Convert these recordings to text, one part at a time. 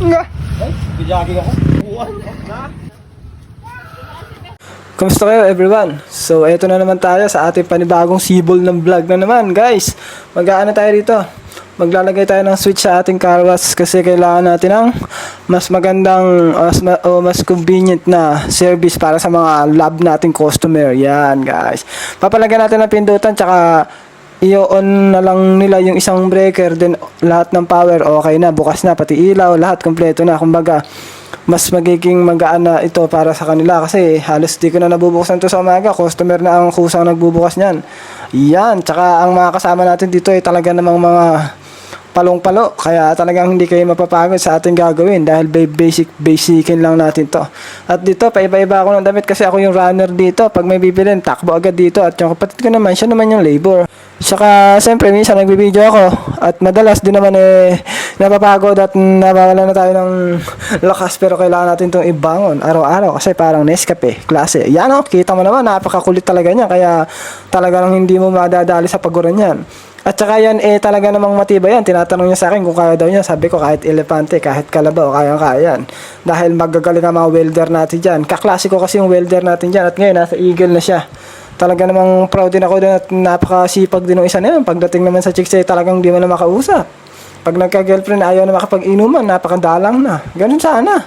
Nga. Jogging ako. Kamusta kayo everyone? So, eto na naman tayo sa ating panibagong sibol ng vlog na naman, guys. Mag-aano tayo dito? Maglalagay tayo ng switch sa ating car wash kasi kailangan natin ng mas magandang o mas, ma- o mas convenient na service para sa mga love nating customer. Yan, guys. Papalagyan natin ng pindutan tsaka i-on na lang nila yung isang breaker then lahat ng power okay na bukas na pati ilaw lahat kompleto na. Kumbaga mas magiging magaan na ito para sa kanila kasi halos di ko na nabubuksan to sa umaga. Customer na ang kusang nagbubukas niyan. Yan tsaka ang mga kasama natin dito ay talaga namang mga palong-palo. Kaya talagang hindi kayo mapapagod sa ating gagawin dahil ba- basic basicin lang natin to. At dito paiba-iba ako ng damit kasi ako yung runner dito. Pag may bibilin takbo agad dito. At yung kapatid ko naman siya naman yung labor. Saka siyempre minsan nagbibideo ako. At madalas din naman eh napapagod at nawawala na tayo ng lakas. Pero kailangan natin itong ibangon araw-araw kasi parang Nescafe klase. Yan o kita mo naman napakakulit talaga niya. Kaya talaga nang hindi mo madadali sa paguran yan at saka yan, eh, talaga namang matibay yan. Tinatanong niya sa akin kung kaya daw niya. Sabi ko, kahit elepante, kahit kalabaw, kaya-kaya yan. Dahil magagaling ang mga welder natin dyan. Kaklasiko kasi yung welder natin dyan. At ngayon, nasa Eagle na siya. Talaga namang proud din ako doon at napakasipag din ng isa na yun. Pagdating naman sa chicks, eh, talagang di mo na makausap. Pag nagka-girlfriend, ayaw na makapag-inuman, napakadalang na. Ganun sana.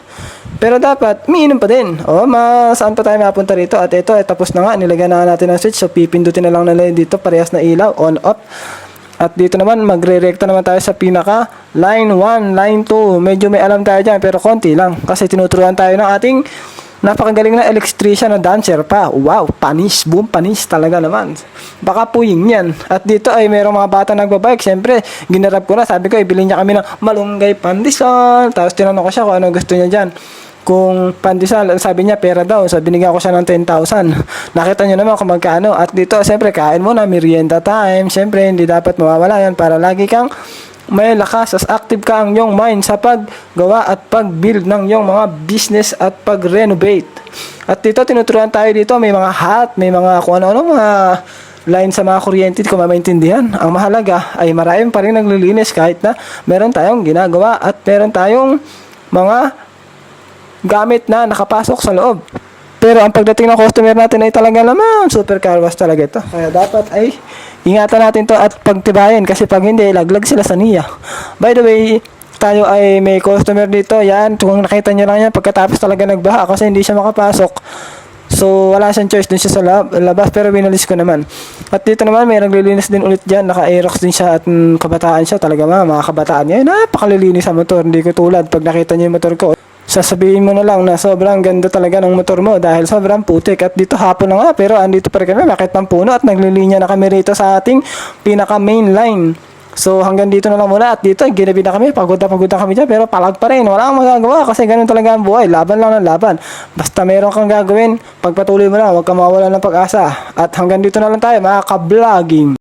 Pero dapat, umiinom pa din. O, ma, saan pa tayo mapunta rito? At ito, eh, tapos na nga, nilagyan na natin ang switch. So, pipindutin na lang nila dito, parehas na ilaw, on, off. At dito naman, magre-recta naman tayo sa pinaka line 1, line 2. Medyo may alam tayo dyan, pero konti lang. Kasi tinuturuan tayo ng ating napakagaling na electrician na dancer pa. Wow, panis, boom, panis talaga naman. Baka puying yan. At dito ay mayroong mga bata nagbabike. Siyempre, ginarap ko na. Sabi ko, ibili niya kami ng malunggay pandesal. Tapos tinanong ko siya kung ano gusto niya dyan kung pandesal, sabi niya pera daw. So binigyan ko siya ng 10,000. Nakita niyo naman kung magkano. At dito, siyempre, kain muna, merienda time. Siyempre, hindi dapat mawawala yan para lagi kang may lakas as active ka ang iyong mind sa paggawa at pag-build ng iyong mga business at pag-renovate. At dito, tinuturuan tayo dito, may mga hat, may mga kung ano-ano, mga line sa mga kuryente, ko mamaintindihan. Ang mahalaga ay marami pa rin naglilinis kahit na meron tayong ginagawa at meron tayong mga gamit na nakapasok sa loob. Pero ang pagdating ng customer natin ay talaga naman super car wash talaga ito. Kaya dapat ay ingatan natin to at pagtibayan kasi pag hindi, laglag sila sa niya. By the way, tayo ay may customer dito. Yan, kung nakita nyo lang yan, pagkatapos talaga nagbaha kasi hindi siya makapasok. So, wala siyang choice dun siya sa lab, labas pero binalis ko naman. At dito naman, may naglilinis din ulit dyan. Naka-aerox din siya at mm, kabataan siya. Talaga mga, mga kabataan niya. Napakalilinis sa motor. Hindi ko tulad pag nakita niyo yung motor ko. Sasabihin mo na lang na sobrang ganda talaga ng motor mo dahil sobrang putik. At dito hapon na nga pero andito pa rin kami. Bakit ng puno at naglilinya na kami rito sa ating pinaka main line. So hanggang dito na lang muna at dito ginabi na kami, pagod na pagod na kami dyan pero palag pa rin, wala kang magagawa kasi ganun talaga ang buhay, laban lang ng laban. Basta meron kang gagawin, pagpatuloy mo lang, huwag kang mawala ng pag-asa. At hanggang dito na lang tayo mga ka-vlogging.